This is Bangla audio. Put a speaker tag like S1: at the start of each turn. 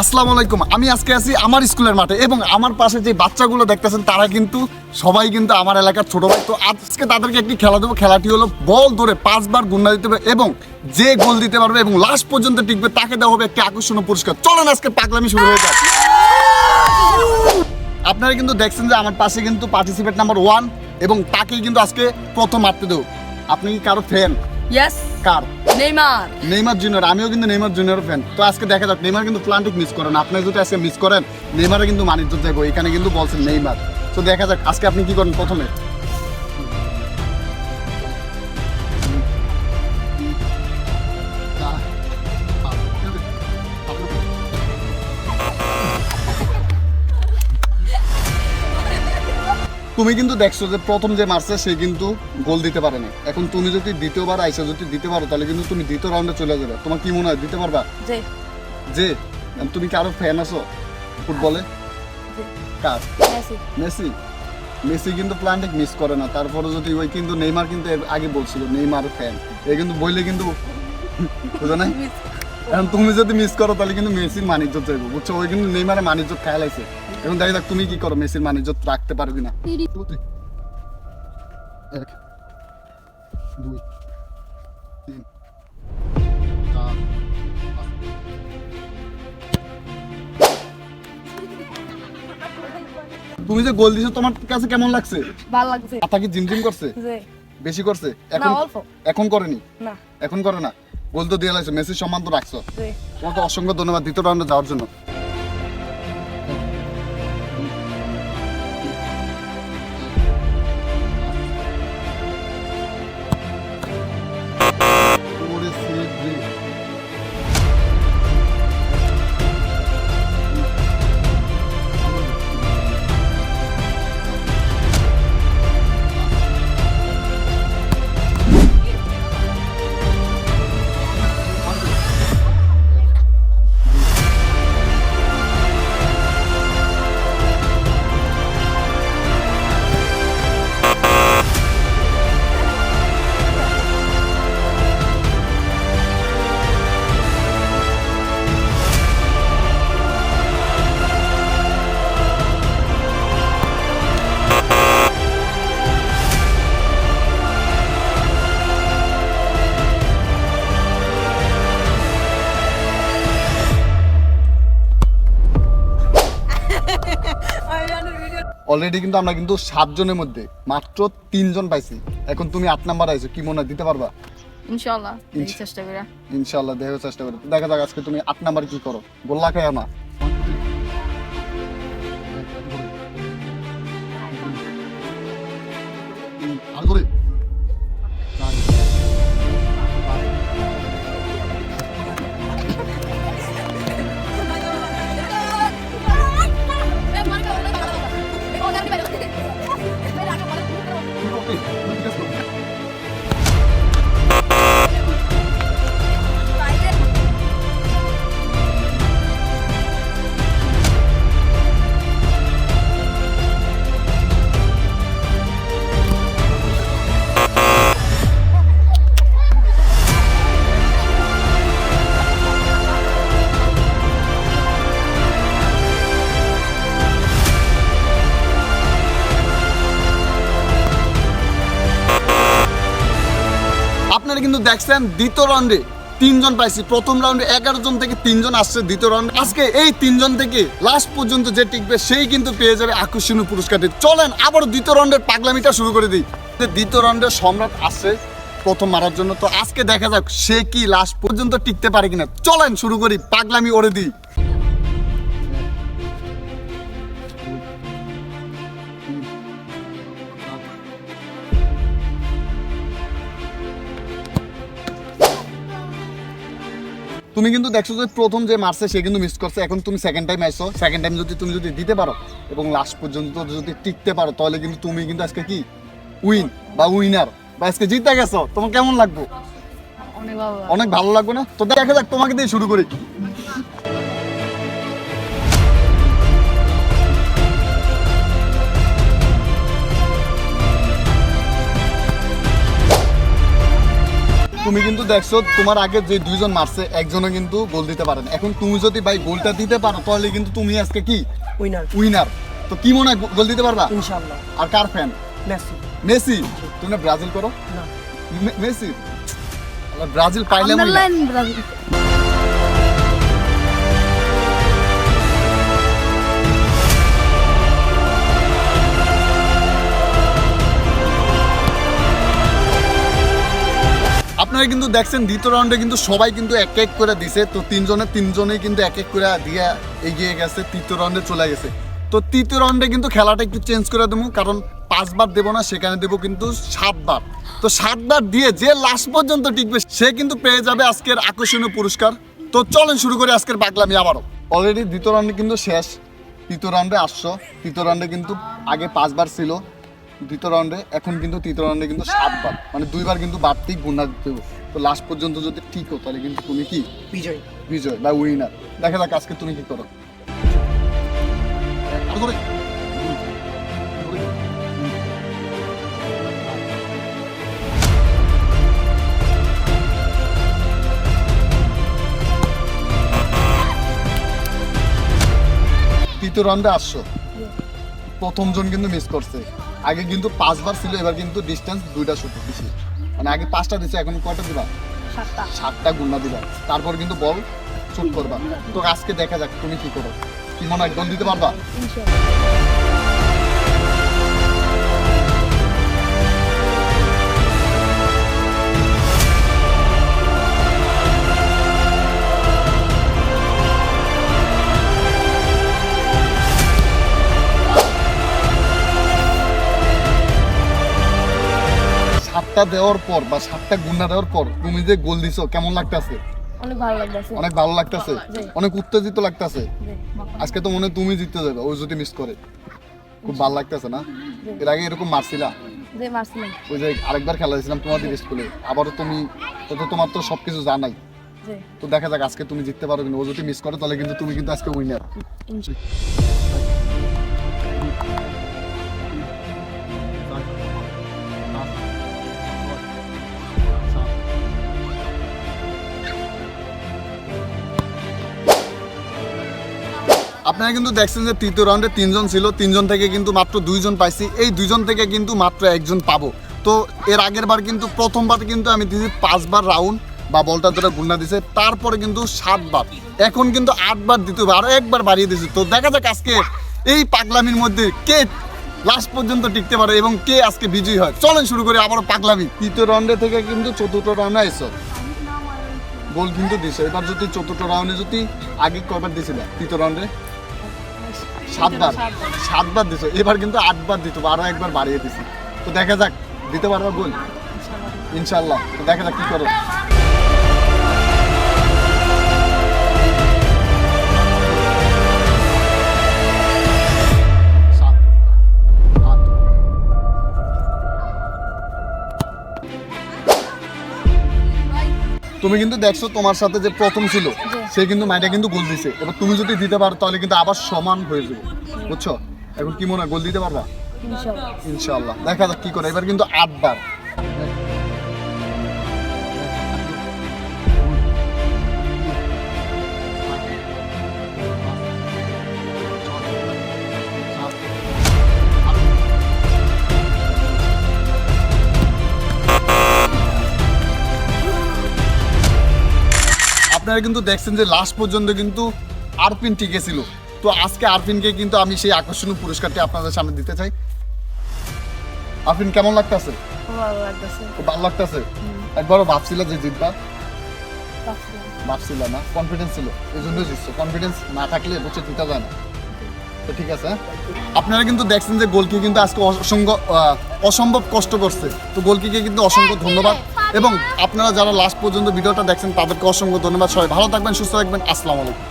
S1: আসসালামু আলাইকুম। আমি আজকে আছি আমার স্কুলের মাঠে এবং আমার পাশে যে বাচ্চাগুলো দেখতেছেন, তারা কিন্তু, সবাই কিন্তু আমার এলাকার ছোট ভাই। তো আজকে তাদেরকে একটি খেলা দেবো। খেলাটি হলো বল ধরে পাঁচবার গুন্ডা দিতে হবে এবং যে গোল দিতে পারবে এবং লাস্ট পর্যন্ত টিকবে, তাকে দেওয়া হবে একটি আকর্ষণীয় পুরস্কার। চলেন আজকে পাগলামি শুরু হয়ে যাক। আপনারা কিন্তু দেখছেন যে আমার পাশে কিন্তু পার্টিসিপেট নাম্বার ওয়ান এবং তাকেই কিন্তু আজকে প্রথম মারতে দেবো। আপনি কি কারও ফ্যান
S2: ইয়েস
S1: কার?
S2: নেইমার।
S1: নেইমার জুনিয়র আমিও কিন্তু নেইমার জুনিয়র ফ্যান তো আজকে দেখা যাক নেইমার কিন্তু প্লান্টিক মিস করেন। আপনি যদি আজকে মিস করেন নেইমারে কিন্তু মানিজ্য যাব এখানে কিন্তু বলছেন নেইমার। তো দেখা যাক আজকে আপনি কি করেন প্রথমে? তুমি কিন্তু দেখছ যে প্রথম যে মারছে সে কিন্তু গোল দিতে পারেনি। এখন তুমি যদি দ্বিতীয়বার আইসা যদি দিতে পারো তাহলে কিন্তু তুমি দ্বিতীয় রাউন্ডে চলে যাবে। তোমার কি মনে হয়? দিতে পারবা?
S2: যে
S1: যে তুমি কি আরও ফ্যান আছো ফুটবলে? কার?
S2: মেসি।
S1: মেসি? মেসি কিন্তু প্ল্যান্টিক মিস করে না। তারপরে যদি ওই কিন্তু নেইমার কিন্তু আগে বলছিল নেইমার ফ্যান এ কিন্তু বইলে কিন্তু বুঝো না এখন তুমি যদি মিস করো তাহলে কিন্তু মেসির মানিজ্য চাইব বুঝছ? ওই কিন্তু নেইমারে মানিজ্য খেয়াল আছে। এখন দেখা যাক তুমি কি করো মেসির মানিজ্য রাখতে পারবি না এক দুই তিন চার তুমি যে গোল দিছো তোমার কাছে কেমন লাগছে?
S2: ভালো লাগছে।
S1: মাথা কি জিমজিম করছে? বেশি করছে? এখন এখন করেনি?
S2: না।
S1: এখন করে না? গোল তো দিয়ে লাগছে মেসির সম্মান তো রাখছো তোমাকে অসংখ্য ধন্যবাদ দ্বিতীয় রাউন্ডে যাওয়ার জন্য। অলরেডি কিন্তু আমরা কিন্তু সাতজনের মধ্যে মাত্র তিনজন পাইছি। এখন তুমি আট নাম্বার আইছো কি মনে হয় দিতে পারবা?
S2: ইনশাআল্লাহ চেষ্টা করে।
S1: ইনশাল্লাহ দেখার চেষ্টা করো। দেখা যাক আজকে তুমি আট নাম্বার কি করো। গোল্লা খায় না। কিন্তু দেখছেন দ্বিতীয় রাউন্ডে তিনজন পাইছি। প্রথম রাউন্ডে এগারো জন থেকে তিনজন আসছে দ্বিতীয় রাউন্ডে আজকে এই তিনজন থেকে লাস্ট পর্যন্ত যে টিকবে, সেই কিন্তু পেয়ে যাবে আকর্ষণীয় পুরস্কারটি। চলেন আবার দ্বিতীয় রাউন্ডের পাগলামিটা শুরু করে দিই। দ্বিতীয় রাউন্ডে সম্রাট আসছে প্রথম মারার জন্য। তো আজকে দেখা যাক সে কি লাস্ট পর্যন্ত টিকতে পারে কিনা। চলেন শুরু করি, পাগলামি ওরে দিই। তুমি কিন্তু দেখছ যে প্রথম যে মারছে সে কিন্তু মিস করছে। এখন তুমি সেকেন্ড টাইম আসছো সেকেন্ড টাইম যদি তুমি যদি দিতে পারো এবং লাস্ট পর্যন্ত যদি টিকতে পারো তাহলে কিন্তু তুমি কিন্তু আজকে কি? উইন বা উইনার বা আজকে জিতে গেছো। তোমার কেমন লাগবে?
S2: অনেক ভালো লাগছে।
S1: অনেক ভালো লাগবে না? তো দেখা যাক তোমাকে দিয়ে শুরু করি। তুমি কিন্তু দেখছ তোমার আগে যে দুইজন মারছে একজনও কিন্তু গোল দিতে পারেন। এখন তুমি যদি ভাই গোলটা দিতে পারো তাহলে কিন্তু তুমি আজকে কি?
S3: উইনার
S1: উইনার তো কি মনে হয় গোল দিতে পারবা?
S3: ইনশাআল্লাহ।
S1: আর কার ফ্যান
S3: মেসি।
S1: মেসি? তুমি ব্রাজিল করো?
S3: না।
S1: মেসি? আল্লাহ, ব্রাজিল পাইলে
S2: আন্ডারলাইন
S1: আপনারা কিন্তু দেখছেন, দ্বিতীয় রাউন্ডে কিন্তু সবাই কিন্তু এক এক করে দিছে। তো তিনজনে তিনজনেই কিন্তু এক এক করে দিয়ে এগিয়ে গেছে, তৃতীয় রাউন্ডে চলে গেছে। তো তৃতীয় রাউন্ডে কিন্তু খেলাটা একটু চেঞ্জ করে দেবো, কারণ পাঁচবার দেবো না, সেখানে দেবো কিন্তু সাতবার। তো সাতবার দিয়ে যে লাস্ট পর্যন্ত টিকবে, সে কিন্তু পেয়ে যাবে আজকের আকর্ষণীয় পুরস্কার। তো চলেন শুরু করি আজকের পাগলামি আবারও। অলরেডি দ্বিতীয় রাউন্ডে কিন্তু শেষ। তৃতীয় রাউন্ডে আসছো তৃতীয় রাউন্ডে কিন্তু আগে পাঁচবার ছিল। দ্বিতীয় রাউন্ডে এখন কিন্তু তৃতীয় রাউন্ডে কিন্তু সাতবার। মানে দুইবার কিন্তু বাড়তি গুণা দিতে তো লাস্ট পর্যন্ত যদি ঠিক হো তাহলে কিন্তু তুমি কি?
S3: বিজয়।
S1: বিজয় বা উইনার দেখা যাক আজকে তুমি কি করো। তৃতীয় রাউন্ডে আসছো। প্রথম জন কিন্তু মিস করছে। আগে কিন্তু পাঁচবার ছিল এবার কিন্তু ডিস্টেন্স দুইটা শুট দিছি। মানে আগে পাঁচটা দিছে এখন কয়টা দিবা?
S2: সাতটা।
S1: সাতটা গুন্না দিবা। তারপর কিন্তু বল শুট করবা। তো আজকে দেখা যাক তুমি কি করো? কি মনে হয় গোল দিতে পারবা? সাতটা দেওয়ার পর বা সাতটা গুন্না দেওয়ার পর তুমি যে গোল দিছো কেমন লাগতেছে?
S2: অনেক ভালো লাগতেছে।
S1: অনেক ভালো লাগতেছে? অনেক উত্তেজিত লাগতেছে? আজকে তো মনে তুমি জিততে যাবে ও যদি মিস করে। খুব ভালো লাগতেছে না? এর আগে এরকম মারছিলা? ওই যে আরেকবার খেলা দিয়েছিলাম তোমাদের স্কুলে আবারও তুমি তো তোমার তো সবকিছু জানাই। তো দেখা যাক আজকে তুমি জিততে পারো কিন্তু ও যদি মিস করে তাহলে কিন্তু তুমি কিন্তু আজকে উইনার আপনারা কিন্তু দেখছেন যে তৃতীয় রাউন্ডে তিনজন ছিল তিনজন থেকে কিন্তু মাত্র দুইজন পাইছি। এই দুইজন থেকে কিন্তু মাত্র একজন পাবো। তো এর আগের বার কিন্তু প্রথমবার কিন্তু আমি দিয়েছি পাঁচবার রাউন্ড বা বলটা যেটা গুন্না দিছে। তারপরে কিন্তু সাতবার। এখন কিন্তু আটবার দিতে হবে আরও একবার বাড়িয়ে দিয়েছি। তো দেখা যাক আজকে এই পাগলামির মধ্যে কে লাস্ট পর্যন্ত টিকতে পারে এবং কে আজকে বিজয়ী হয়। চলেন শুরু করি আবারও পাগলামি। তৃতীয় রাউন্ডে থেকে কিন্তু চতুর্থ রাউন্ডে আইসো গোল কিন্তু দিছে। এবার যদি চতুর্থ রাউন্ডে যদি আগে কয়বার দিছিল তৃতীয় রাউন্ডে সাতবার। সাতবার। দিছো। এবার কিন্তু আটবার দিত আরও একবার বাড়িয়ে দিছি। তো দেখা যাক দিতে পারবা গোল? ইনশাল্লাহ। তো দেখা যাক কি করো। তুমি কিন্তু দেখছ তোমার সাথে যে প্রথম ছিল সে কিন্তু মাইটা কিন্তু গোল দিছে। এবার তুমি যদি দিতে পারো তাহলে কিন্তু আবার সমান হয়ে যাবে। বুঝছ? এখন কি মনে হয় গোল দিতে পারবা?
S2: ইনশাআল্লাহ।
S1: ইনশাল্লাহ দেখা যাক কি করে। এবার কিন্তু আটবার। আপনারা কিন্তু দেখছেন যে লাস্ট পর্যন্ত কিন্তু আরপিন টিকে ছিল। তো আজকে আরপিনকে কিন্তু আমি সেই আকর্ষণীয় পুরস্কারটি আপনাদের সামনে দিতে চাই। আরপিন কেমন লাগতেছে?
S2: ভালো লাগতেছে।
S1: খুব ভালো লাগতেছে? একবারও ভাবছিল যে জিতবা। ভাবছিল না? কনফিডেন্স ছিল। এই জন্যই জিতছো। কনফিডেন্স না থাকলে বসে জিতা যায় না। তো ঠিক আছে হ্যাঁ? আপনারা কিন্তু দেখছেন যে গোলকি কিন্তু আজকে অসংখ্য অসম্ভব কষ্ট করছে। তো গোলকিকে কিন্তু অসংখ্য ধন্যবাদ। এবং আপনারা যারা লাস্ট পর্যন্ত ভিডিওটা দেখছেন, তাদেরকে অসংখ্য ধন্যবাদ। সবাই ভালো থাকবেন, সুস্থ থাকবেন। আসসালামু আলাইকুম।